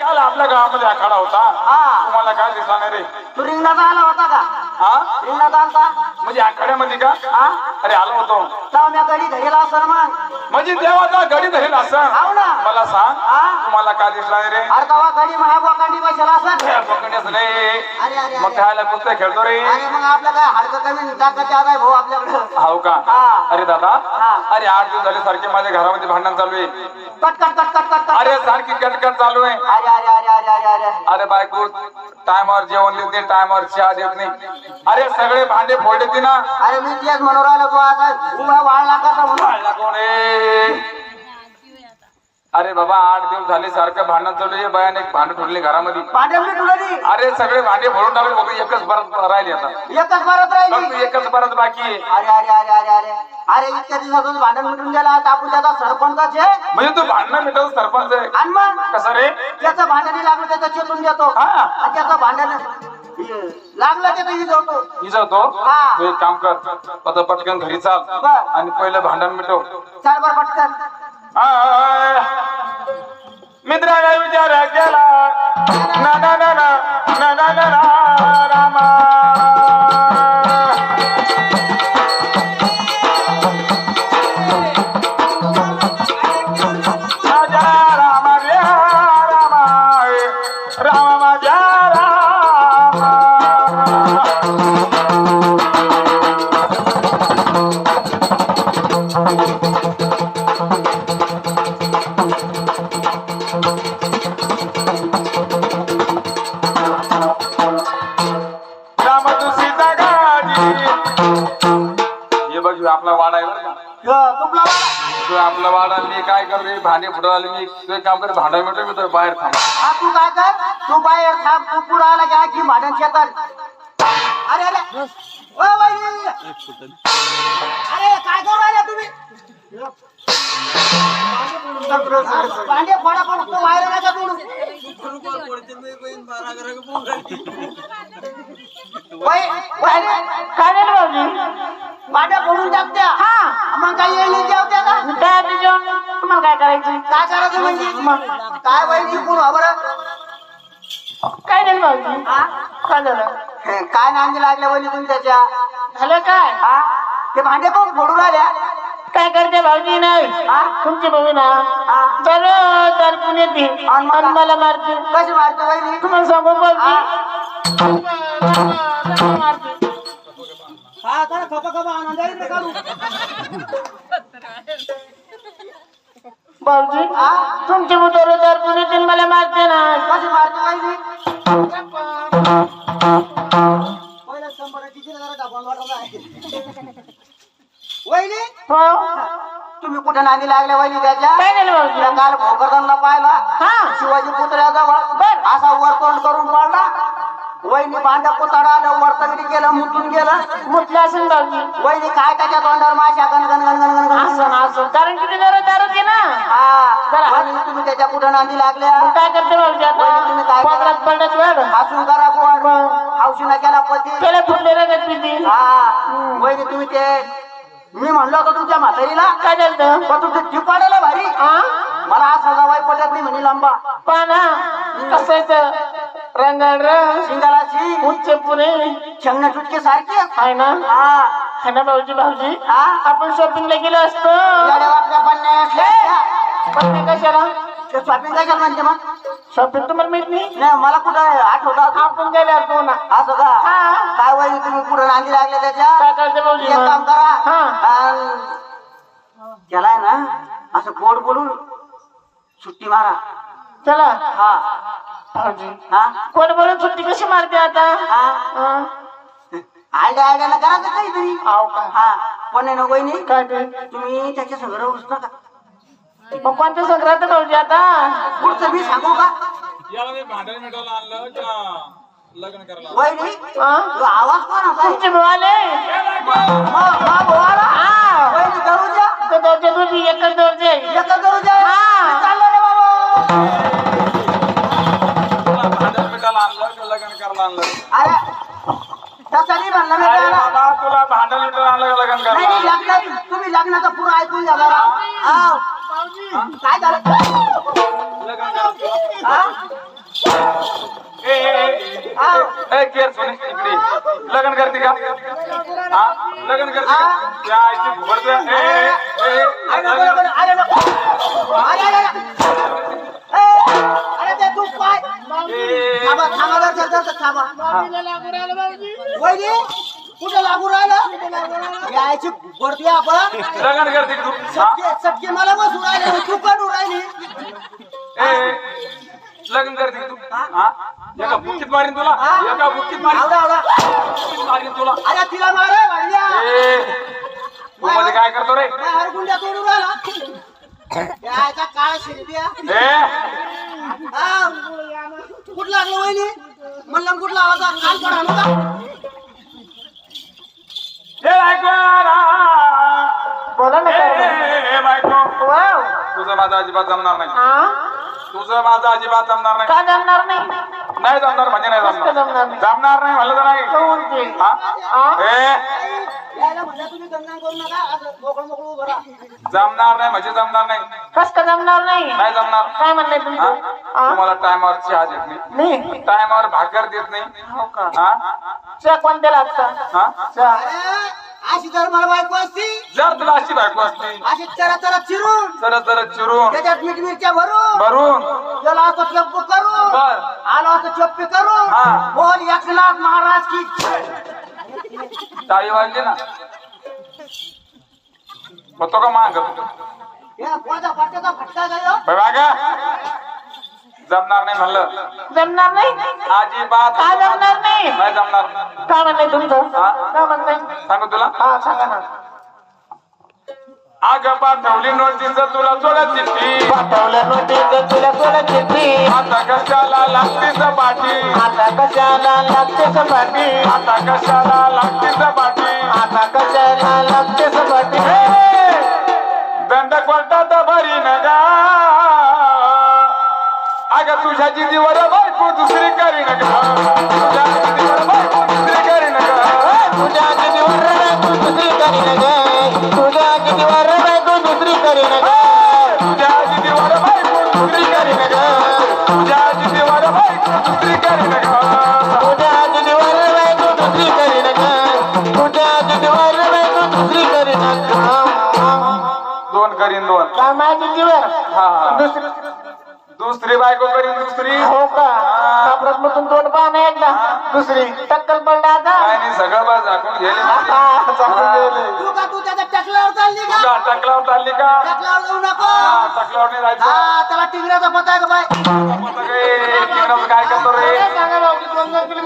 काल आपल्या गावामध्ये आखाडा होता. हा. तुम्हाला काय दिसला नाही रे? तू रिंगणात आला होता का? हा? रिंगणात आलता? म्हणजे आखाड्यामध्ये का? हा? अरे आलो होतो. तेव्हा मी कधी धरीला असं मग. म्हणजे देवाचा गडी धरेल असं. हाव ना. मला सांग हा? तुम्हाला काय दिसला रे? अरे बसला असं हे अरे अरे मग अरे खायला कुस्त्या खेळतो रे? अरे मग आपलं काय हाडकं कमी ताकद जादा आहे भाऊ आपल्याकडं. हाव का? हा. अरे दादा हा. अरे आठ दिवस झाले सारखे माझ्या घरामध्ये भांडण चालू आहे. कट कट कट कट कट कट. अरे सारखी कटकट चालू आहे. अरे अरे अरे अरे अरे अरे. अरे बायको टायमावर जेवण देत नाही टायमावर चहा देत नाही. अरे सगळे भांडे फोडले ती ना. अरे मी तेच म्हणून राहिलो वाळला कोण? अरे बाबा आठ दिवस झाले सारखं भांडण चालू आहे. बायाने एक घरामध्ये. भांडे मी तुला अरे सगळे भांडे फोडून टाकले फक्त एकच परत राहिली आता. एकच परत राहिली. एकच परत बाकी आहे. अरे अरे अरे अरे अरे. अरे इतक्या दिवसातून भांडण मिटून गेला. आता आपण त्याचा सरपंच आहे. म्हणजे तू भांडणं मिटवत सरपंच आहे. आणि मग? कसं रे? त्याचं भांडणी लागलं त्याचं चेतून देतो. आणि त्याचं भांडण लागलं त्याचं विजवतो इजवतो हा. तू एक काम कर आता पटकन घरी चाल बर. आणि पहिलं भांडण मिटव चाल बर पटकन आय. मित्राला विचार केला ना ना ना ना ना ना ना ना रामा माझ्या रामा रे रामा रामा माझ्या रामा वाडा मी काय करते भांडे फुटून आले मी तू काम कर भांडा मिळतो मी तो बाहेर थांबा हा तू काय कर? तू बाहेर थांब तू पुढे आला की आजी भांडण शेतात. अरे अरे. ओ वहिनी. अरे काय करू राहिले तुम्ही? भांडे फोडा पण तो बाहेर नका वहिनी, काय झालं भाऊजी भांड्या फोडून टाकत्या हा. मग काय येईल जेवत्या का काय ते जेवण तुम्हाला काय करायचं काय करायचं म्हणजे? काय वहिनी कोण हवं काय झालं भाऊजी काय झालं? काय नांदी लागल्या वहिनी तुम्ही त्याच्या? झालं काय? हा ते भांडे पण फोडून राहिल्या. काय करते भाऊजी? नाही. हा? तुमची भाऊ ना हा. दर दर पुण्यात येते आणि मला मारते. कशी मारते वहिनी तुम्हाला सांगू भाऊजी हा तर खपा खपा आनंदारी काढू भाऊजी तुमची मुतोर तर तीन मला मारते ना. कशी मारते पाहिजे पहिला तुम्ही कुठे नांदी लागल्या वहिनी त्याच्या? काल भोकरदांना पाहिला. शिवाजी पुतळ्याजवळ असा वरतोंड करून पाडला. वहिनी भांड्या पुतळा आलं वरतंगडी केलं मुतून गेलं. मुतलं असेल भाऊजी. वहिनी काय त्याच्या तोंडावर माशा गण गण गण गण गण गण असं असं कारण की ते जरा दारू ना. हा. वहिनी तुम्ही त्याच्या कुठं नांदी लागल्या. मग काय करते भाऊजी तुम्ही काय करा? पडत वेळ हसून करा कोण? हौशीना केला पती. त्याला फुटले रगत पिती. हा. वहिनी तुम्ही ते मी म्हणलो होतो तुमच्या म्हातारीला. काय झालं पण तुमचे टिपाडाला भारी. हा मला आज सजावाई पटत नाही म्हणे लांबा. पाना कसायचं उच्च पुणे चुटके सारखी आहे ना? हा. है ना भाऊजी भाऊजी? हा. आपण शॉपिंगला गेलो असतो. येड्या पण ते कशाला? ते शॉपिंग काय करणार म्हणते मग? शॉपिंग तुम्हाला माहीत नाही? नाही मला कुठं आठवतात आपण गेलो असतो ना. असं का? हा. काय वहिनी तुम्ही? पुढे नांदी लागले त्याच्या? काय करते भाऊजी एक काम मग? करा. हा. त्याला आहे ना असं गोड बोलून सुट्टी मारा. चला. हा. कोण बोलून सुट्टी कशी मारते आता? हा? हा? आयडिया आयडियाला करायचं काहीतरी आव का? हा. पण आहे ना वहिनी? काय ते? तुम्ही त्याच्या सगळं उचला का मग कोणत्या भाऊजी आता? पुढचं मी सांगू का? याला मी भांडण मिटवलं आणलं का लग्न करायला? वहिनी हा? तो आवाज आहे? तुमचे. हा वहिनी करू द्या. तो एकच एकच करू द्या हा. चाललो रे बाबा. लग्न करायला आणलं अरे तसं नाही म्हणलं मी अरे त्याला. बाबा तुला भांडण मिटायला आणलं का लग्न नाही नाही, करायला लग्नाचं- तुम्ही लग्नाचं पुरं ऐकून घ्या जरा. हा. काय झालं लग्न करायचं हा? ए, ए, ए, हा. ए, केर सोने, इकडे. लग्न करते का हा लग्न करते का त्या आईची घुबडतं. ए, ए, ए, ए, अरे नको, लग्न- नको, अरे नको. अरे, अरे, अरे. ए, थांबा थांबा जर जर जर थांबा. वहिनी कुठं लागू राहिलं? यायची भरती आपण. करते तू? सटके सटके मला बसून राहिले. तू काढून राहिली. ए, लग्न करते तू हा? एका बुक्कीत मारीन तुला. एका बुक्कीत मारीन. आवडा आवडा. बुक्कीत मारीन तुला. अरे तिला मारे वाढल्या ए तू मध्ये काय करतो रे बाहेर गुंड्या तोडून राहिला यायचा काळ शिरप्या ए हा. कुठं लागलं वहिनी काल बायको बोला ना बायको. वाव. तुझं माझं अजिबात जमणार नाही. हा तुझं माझं अजिबात जमणार नाही. का जमणार नाही? नाही जमणार म्हणजे नाही जमणार. जमणार नाही? जमणार नाही म्हणलं तर नाही? हा? हा? ए यायला म्हणलं तुम्ही गंगा करू नका असं मोकळं मोकळं उभं राहा. जमणार नाही म्हणजे जमणार नाही. कस का जमणार नाही? नाही जमणार. काय म्हणलंय हा? तुमचं? हा? तुम्हाला टायमावर चहा देत नाही. नाही. टायमावर भाकर देत नाही. हो का? हा? चहा कोणत्या लागतं? हा? चहा. अरे अशी जर मला बायको असती जर तुला अशी बायको असती. अशी चरा चरा चिरून तर तर चिरून. त्याच्यात मीठ मिरच्या भरून भरून. त्याला असं चप्पू करून बर. आलो असं चप्पी करून हा. बोल एकनाथ महाराज की टाळी वाजली ना? होतो का माग? फटका फटका गयो बागा जमणार नाही म्हणलं. जमणार नाही? अजिबात का जमणार नाही? नाही जमणार. काय म्हणलंय तुमचं? हा? म्हणलंय सांगू तुला? हा सांगा ना. आग पाठवली नोटीस तुला सोडा चिठ्ठी. पाठवलं नोटीस तुला सोडा चिठ्ठी. आता कशाला लागते सपाटी? आता कशाला लागते सपाटी? आता कशाला लागते सपाटी? आता कशाला लागते सपाटी? दंड कोर्टात भरी न गा. अग तुझ्या जिजीवर बायको दुसरी करी न गा. तुझ्या जिजीवर बायको दुसरी करी न गा. तुझ्या कितीवर तू दुसरी करी न दोन करीन दोन। माझी हा. दुसरी दुसरी बायको करीन दुसरी. हो का? सापरातमधून तोंड पाहा ना एकदा. दुसरी. टक्कल पडला आता. काय नाही सगळं बस झाकून गेली. हा, गेले. तू का तू त्याच्या टकल्यावर चालली का? तुला टकलावर चालली का? टकल्यावर जाऊ नको. हा, टकलावर नाही जायचं. हा त्याला टिंगऱ्याचा पता आहे का बाय आता काय, करतो रे? सांगा भाऊ, किलोमीटर?